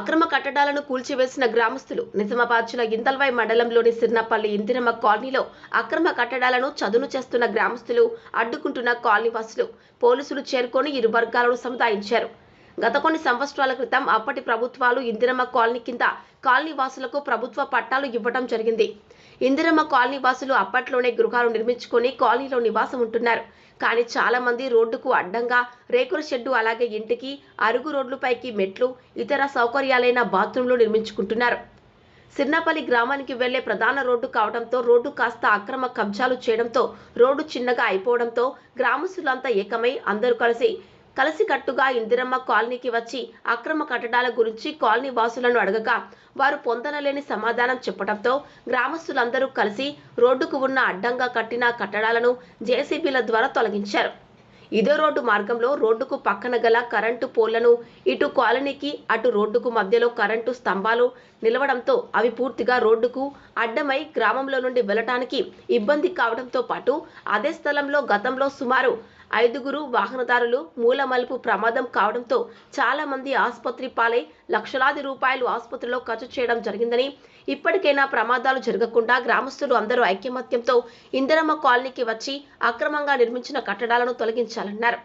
అక్రమ కట్టడాలను కూల్చివేసిన గ్రామస్తులు నిజామాబాద్ జిల్లా మండలంలోని సిర్నపల్లి ఇందిరమ్మ కాలనీలో అక్రమ కట్టడాలను చదును చేస్తున్న గ్రామస్తులు అడ్డుకుంటున్న కాలనీవాసులు పోలీసులు చేరుకొని ఇరు వర్గాలను సముదాయించారు. గత కొన్ని సంవత్సరాల క్రితం అప్పటి ప్రభుత్వాలు ఇందిరమ్మ కాలనీ కింద కాలనీవాసులకు ప్రభుత్వ పట్టాలు ఇవ్వడం జరిగింది. ఇందిరమ్మ కాలనీ వాసులు అప్పట్లోనే గృహాలు నిర్మించుకొని కాలనీలో నివాసం ఉంటున్నారు. కానీ చాలా మంది రోడ్డుకు అడ్డంగా రేకుల షెడ్డు అలాగే ఇంటికి అరుగు రోడ్లపైకి మెట్లు ఇతర సౌకర్యాలైన బాత్రూంలు నిర్మించుకుంటున్నారు. సిర్నాపల్లి గ్రామానికి వెళ్ళే ప్రధాన రోడ్డు కావడంతో రోడ్డు కాస్త అక్రమ కబ్జాలు చేయడంతో రోడ్డు చిన్నగా అయిపోవడంతో గ్రామస్తులంతా ఏకమై అందరూ కలిసి కలిసికట్టుగా ఇందిరమ్మ కాలనీకి వచ్చి అక్రమ కట్టడాల గురించి కాలనీ వాసులను అడగగా వారు పొందనలేని సమాధానం చెప్పడంతో గ్రామస్తులందరూ కలిసి రోడ్డుకు ఉన్న అడ్డంగా కట్టిన కట్టడాలను జేసీబీల ద్వారా తొలగించారు. ఇదే రోడ్డు మార్గంలో రోడ్డుకు పక్కన గల కరెంటు పోళ్ళను ఇటు కాలనీకి అటు రోడ్డుకు మధ్యలో కరెంటు స్తంభాలు నిలవడంతో అవి పూర్తిగా రోడ్డుకు అడ్డమై గ్రామంలో నుండి వెళ్ళటానికి ఇబ్బంది కావడంతో పాటు అదే స్థలంలో గతంలో సుమారు ఐదుగురు వాహనదారులు మూలమలుపు ప్రమాదం కావడంతో చాలా మంది ఆసుపత్రి పాలై లక్షలాది రూపాయలు ఆసుపత్రిలో ఖర్చు చేయడం జరిగిందని ఇప్పటికైనా ప్రమాదాలు జరగకుండా గ్రామస్తులు అందరూ ఐక్యమత్యంతో ఇందిరమ్మ కాలనీకి వచ్చి అక్రమంగా నిర్మించిన కట్టడాలను తొలగించాలన్నారు.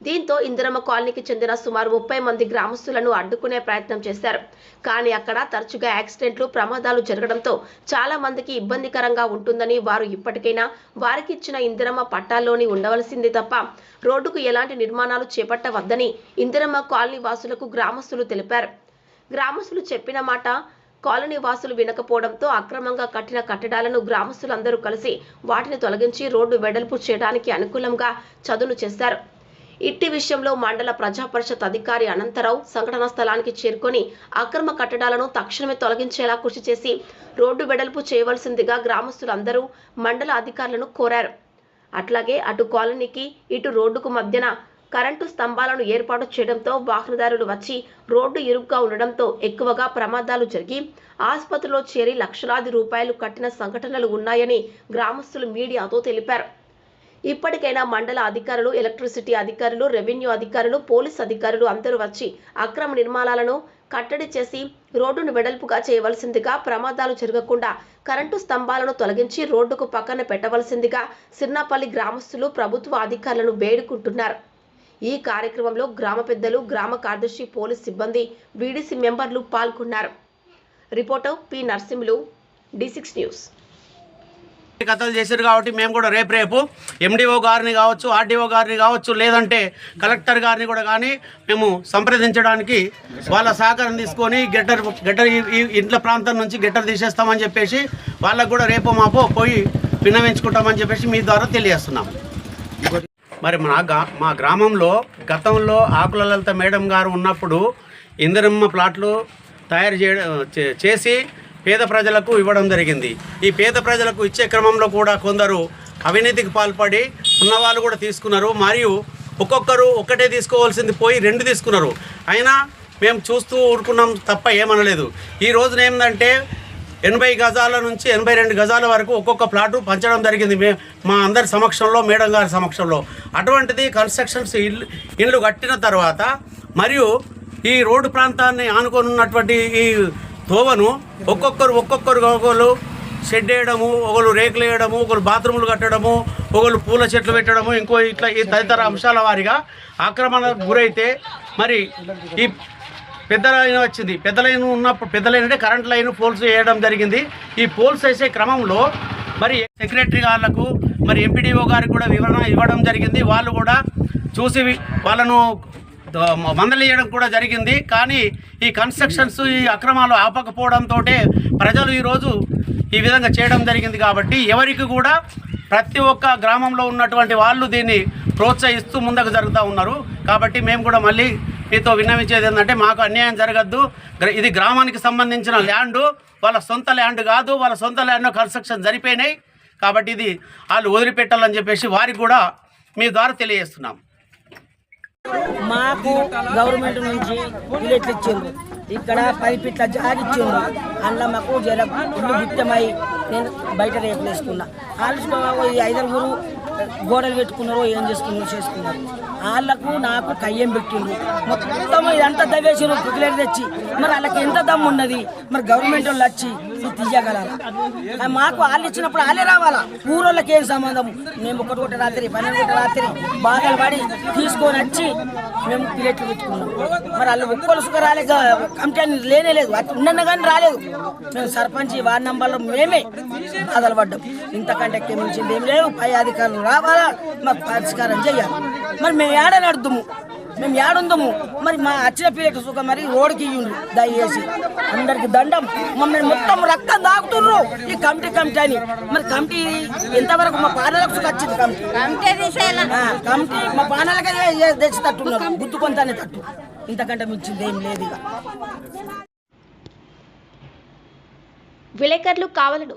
దీంతో ఇందిరమ్మ కాలనీకి చెందిన సుమారు ముప్పై మంది గ్రామస్తులను అడ్డుకునే ప్రయత్నం చేశారు. కానీ అక్కడ తరచుగా యాక్సిడెంట్లు ప్రమాదాలు జరగడంతో చాలా మందికి ఇబ్బందికరంగా ఉంటుందని వారు ఇప్పటికైనా వారికి ఇచ్చిన ఇందిరమ్మ పట్టాల్లోని ఉండవలసింది తప్ప రోడ్డుకు ఎలాంటి నిర్మాణాలు చేపట్టవద్దని ఇందిరమ్మ కాలనీ వాసులకు గ్రామస్తులు తెలిపారు. గ్రామస్తులు చెప్పిన మాట కాలనీ వాసులు వినకపోవడంతో అక్రమంగా కట్టిన కట్టడాలను గ్రామస్తులందరూ కలిసి వాటిని తొలగించి రోడ్డు వెడల్పు చేయడానికి అనుకూలంగా చదును చేశారు. ఇట్టి విషయంలో మండల ప్రజా పరిషత్ అధికారి అనంతరావు సంఘటనా స్థలానికి చేరుకొని అక్రమ కట్టడాలను తక్షణమే తొలగించేలా కృషి చేసి రోడ్డు వెడల్పు చేయవలసిందిగా గ్రామస్తులందరూ మండల అధికారులను కోరారు. అట్లాగే అటు కాలనీకి ఇటు రోడ్డుకు మధ్యన కరెంటు స్తంభాలను ఏర్పాటు చేయడంతో వాహనదారులు వచ్చి రోడ్డు ఇరుగ్గా ఉండడంతో ఎక్కువగా ప్రమాదాలు జరిగి ఆసుపత్రిలో చేరి లక్షలాది రూపాయలు కట్టిన సంఘటనలు ఉన్నాయని గ్రామస్తులు మీడియాతో తెలిపారు. ఇప్పటికైనా మండల అధికారులు ఎలక్ట్రిసిటీ అధికారులు రెవెన్యూ అధికారులు పోలీస్ అధికారులు అందరూ వచ్చి అక్రమ నిర్మాణాలను కట్టడి చేసి రోడ్డును వెడల్పుగా చేయవలసిందిగా ప్రమాదాలు జరగకుండా కరెంటు స్తంభాలను తొలగించి రోడ్డుకు పక్కన పెట్టవలసిందిగా సిర్నాపల్లి గ్రామస్తులు ప్రభుత్వ అధికారులను వేడుకుంటున్నారు. ఈ కార్యక్రమంలో గ్రామ పెద్దలు గ్రామ కార్యదర్శి పోలీస్ సిబ్బంది వీడిసి మెంబర్లు పాల్గొన్నారు. Reporter P Narsimhulu D six news. కథలు చేశారు కాబట్టి మేము కూడా రేపు రేపు ఎండిఓ గారిని కావచ్చు ఆర్డీఓ గారిని కావచ్చు లేదంటే కలెక్టర్ గారిని కూడా కానీ మేము సంప్రదించడానికి వాళ్ళ సహకారం తీసుకొని గెటర్ గెటర్ ఈ- ఇంట్ల ప్రాంతం నుంచి గెటర్ తీసేస్తామని చెప్పేసి వాళ్ళకు కూడా రేపు మాపో పోయి విన్నవించుకుంటామని చెప్పేసి మీ ద్వారా తెలియజేస్తున్నాం. మరి మా మా గ్రామంలో గతంలో ఆకుల లలిత మేడం గారు ఉన్నప్పుడు ఇందిరమ్మ ప్లాట్లు తయారు చేయడం చేసి పేద ప్రజలకు ఇవ్వడం జరిగింది. ఈ పేద ప్రజలకు ఇచ్చే క్రమంలో కూడా కొందరు అవినీతికి పాల్పడి ఉన్నవాళ్ళు కూడా తీసుకున్నారు. మరియు ఒక్కొక్కరు ఒక్కటే తీసుకోవాల్సింది పోయి రెండు తీసుకున్నారు. అయినా మేము చూస్తూ ఊరుకున్నాం తప్ప ఏమనలేదు. ఈ రోజున ఏంటంటే ఎనభై గజాల నుంచి ఎనభై రెండు గజాల వరకు ఒక్కొక్క ప్లాటు పంచడం జరిగింది మే మా అందరి సమక్షంలో మేడం గారి సమక్షంలో. అటువంటిది కన్స్ట్రక్షన్స్ ఇల్లు ఇల్లు కట్టిన తర్వాత మరియు ఈ రోడ్డు ప్రాంతాన్ని ఆనుకొని ఉన్నటువంటి ఈ తోవను ఒక్కొక్కరు ఒక్కొక్కరు ఒకళ్ళు షెడ్ వేయడము ఒకరు రేకులు వేయడము ఒకరు బాత్రూములు కట్టడము ఒకరు పూల చెట్లు పెట్టడము ఇంకో ఇట్లా ఈ తదితర అంశాల వారిగా ఆక్రమణకు గురైతే మరి ఈ పెద్ద లైన్ వచ్చింది. పెద్ద లైన్ ఉన్నప్పుడు పెద్ద లైన్ అంటే కరెంట్ లైన్ పోల్స్ వేయడం జరిగింది. ఈ పోల్స్ వేసే క్రమంలో మరి సెక్రటరీ గారులకు మరి ఎంపీడీఓ గారికి కూడా వివరణ ఇవ్వడం జరిగింది. వాళ్ళు కూడా చూసి వాళ్ళను మందలియడం కూడా జరిగింది. కానీ ఈ కన్స్ట్రక్షన్స్ ఈ అక్రమాలు ఆపకపోవడంతో ప్రజలు ఈరోజు ఈ విధంగా చేయడం జరిగింది కాబట్టి ఎవరికి కూడా ప్రతి ఒక్క గ్రామంలో ఉన్నటువంటి వాళ్ళు దీన్ని ప్రోత్సహిస్తూ ముందుకు జరుగుతూ ఉన్నారు. కాబట్టి మేము కూడా మళ్ళీ మీతో విన్నవించేది ఏంటంటే మాకు అన్యాయం జరగద్దు. ఇది గ్రామానికి సంబంధించిన ల్యాండ్ వాళ్ళ సొంత ల్యాండ్ కాదు వాళ్ళ సొంత ల్యాండ్ కన్స్ట్రక్షన్ జరిపోయినాయి కాబట్టి ఇది వాళ్ళు వదిలిపెట్టాలని చెప్పేసి వారికి కూడా మీ ద్వారా తెలియజేస్తున్నాం. మాకు గవర్నమెంట్ నుంచి బిలెట్లు ఇచ్చిండ్రు. ఇక్కడ పది ఇట్లా జాగిచ్చిండు అందులో మాకు జర ఇల్లు నేను బయట రేపు వేసుకున్నా వాళ్ళు ఈ ఐదుగురు గోడలు పెట్టుకున్నారో ఏం చేసుకున్నారో చేసుకున్నారు. వాళ్ళకు నాకు కయ్యం పెట్టిండ్రు. మొత్తం ఇదంతా దవేసారు కుకిలేరు తెచ్చి. మరి వాళ్ళకి ఎంత దమ్ము ఉన్నది? మరి గవర్నమెంట్ వాళ్ళు వచ్చి ఇది తీయగలరా? మాకు వాళ్ళు ఇచ్చినప్పుడు వాళ్ళే రావాలా? ఊరోళ్ళకి ఏం సంబంధం మేము ఒకటి ఒకటి రాత్రి పన్నెండు ఒకటి రాత్రి బాధలు పడి తీసుకొని వచ్చి మేము ప్లేట్లు పెట్టుకున్నాం. మరి వాళ్ళు ఒక్కరు సుఖ రాలేదు కంప్లైంట్ లేనే లేదు. ఉన్న కానీ రాలేదు. మేము సర్పంచ్ వార్డు నంబర్లో మేమే బాధలు పడ్డాం. ఇంతకంటే మించింది ఏం లేవు. పై అధికారులు రావాలా? మాకు పరిష్కారం చేయాలి. మరి మేము ఏడ నడుద్దుము? మేము ఏడుందము మరి మా వచ్చిన పీరియడ్ సుఖం మరి రోడ్డుకి ఇయ్యండు దయచేసి. అందరికి దండం. మమ్మల్ని మొత్తం రక్తం దాకుతుర్రు ఈ కమిటీ కమిటీ అని. మరి కమిటీ ఎంతవరకు మా పాలలకు సుఖం వచ్చింది కమిటీ? కమిటీ మా పానాలకే తెచ్చి తట్టున్నారు గుద్దుకొంతానే తట్టు. ఇంతకంటే మించింది ఏం లేదు ఇక. విలేకరులు కావాలను.